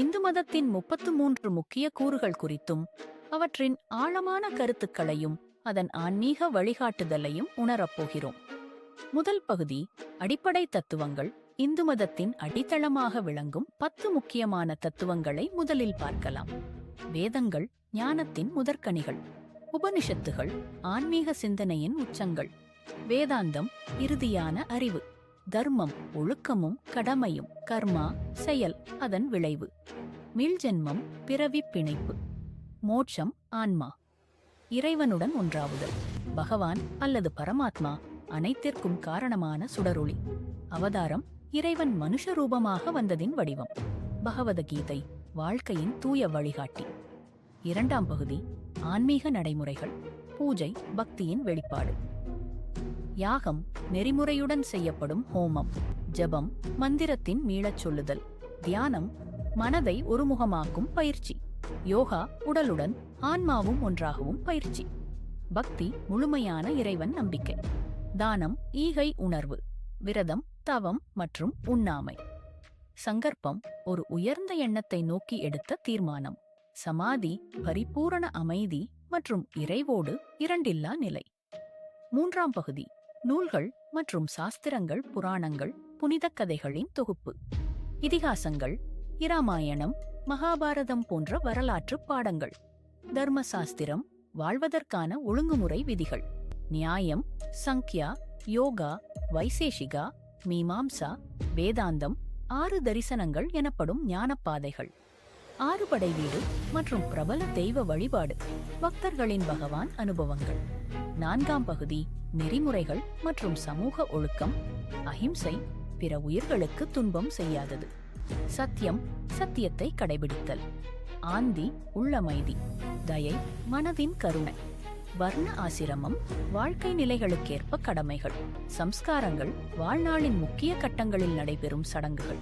இந்து மதத்தின் முப்பத்து மூன்று முக்கிய கூறுகள் குறித்தும் அவற்றின் ஆழமான கருத்துக்களையும் அதன் ஆன்மீக வழிகாட்டுதலையும் உணரப்போகிறோம் முதல் பகுதி அடிப்படை தத்துவங்கள் இந்து மதத்தின் அடித்தளமாக விளங்கும் பத்து முக்கியமான தத்துவங்களை முதலில் பார்க்கலாம். வேதங்கள் ஞானத்தின் முதற்கனிகள். உபனிஷத்துகள் ஆன்மீக சிந்தனையின் உச்சங்கள். வேதாந்தம் இறுதியான அறிவு. தர்மம் ஒழுக்கமும் கடமையும். கர்மா செயல் அதன் விளைவு. மீள்ஜென்மம் பிறவி பிணைப்பு. மோட்சம் ஆன்மா. இறைவனுடன் ஒன்றாவுதல். பகவான் அல்லது பரமாத்மா அனைத்திற்கும் காரணமான சுடரொளி. அவதாரம் இறைவன் மனுஷ ரூபமாக வந்ததின் வடிவம். பகவதகீதை வாழ்க்கையின் தூய வழிகாட்டி. இரண்டாம் பகுதி ஆன்மீக நடைமுறைகள். பூஜை பக்தியின் வெளிப்பாடு. யாகம் நெறிமுறையுடன் செய்யப்படும் ஹோமம். ஜபம் மந்திரத்தின் மீளச் சொல்லுதல். தியானம் மனதை ஒருமுகமாக்கும் பயிற்சி. யோகா உடலுடன் ஆன்மாவும் ஒன்றாகவும் பயிற்சி. பக்தி முழுமையான இறைவன் நம்பிக்கை. தானம் ஈகை உணர்வு. விரதம் தவம் மற்றும் உண்ணாமை. சங்கற்பம் ஒரு உயர்ந்த எண்ணத்தை நோக்கி எடுத்த தீர்மானம். சமாதி பரிபூரண அமைதி மற்றும் இறைவோடு இரண்டில்லா நிலை. மூன்றாம் பகுதி. நூல்கள் மற்றும் சாஸ்திரங்கள் புராணங்கள் புனிதக் கதைகளின் தொகுப்பு. இதிகாசங்கள் இராமாயணம் மகாபாரதம் போன்ற வரலாற்று பாடங்கள். தர்மசாஸ்திரம் வாழ்வதற்கான ஒழுங்குமுறை விதிகள். நியாயம் சங்க்யா யோகா வைசேஷிகா மீமாம்சா வேதாந்தம் ஆறு தரிசனங்கள் எனப்படும் ஞானப்பாதைகள் ஆறுபடை வீடு மற்றும் பிரபல தெய்வ வழிபாடு பக்தர்களின் பகவான் அனுபவங்கள். நான்காம் பகுதி நெறிமுறைகள் மற்றும் சமூக ஒழுக்கம். அஹிம்சை பிற உயிர்களுக்கு துன்பம் செய்யாதது. சத்தியம் சத்தியத்தை கடைபிடித்தல். ஆந்தி உள்ளமைதி. தயை மனதின் கருணை. வர்ண ஆசிரமம் வாழ்க்கை நிலைகளுக்கேற்ப கடமைகள் சம்ஸ்காரங்கள் வாழ்நாளின் முக்கிய கட்டங்களில் நடைபெறும் சடங்குகள்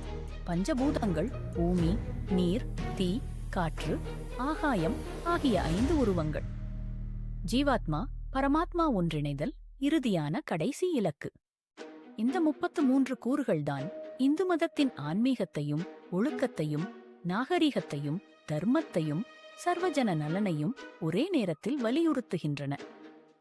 பஞ்சபூதங்கள் பூமி நீர் தீ காற்று ஆகாயம் ஆகிய ஐந்து உருவங்கள். ஜீவாத்மா பரமாத்மா ஒன்றிணைதல் இறுதியான கடைசி இலக்கு. இந்த முப்பத்து மூன்று கூறுகள்தான் இந்து மதத்தின் ஆன்மீகத்தையும் ஒழுக்கத்தையும் நாகரிகத்தையும் தர்மத்தையும் சர்வஜன நலனையும் ஒரே நேரத்தில் வலியுறுத்துகின்றன.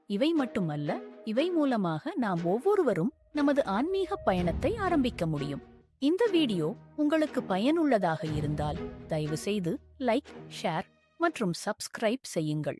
இவை மட்டுமல்ல இவை மூலமாக நாம் ஒவ்வொருவரும் நமது ஆன்மீக பயணத்தை ஆரம்பிக்க முடியும். இந்த வீடியோ உங்களுக்கு பயனுள்ளதாக இருந்தால் தயவு செய்து லைக் ஷேர் மற்றும் சப்ஸ்கிரைப் செய்யுங்கள்.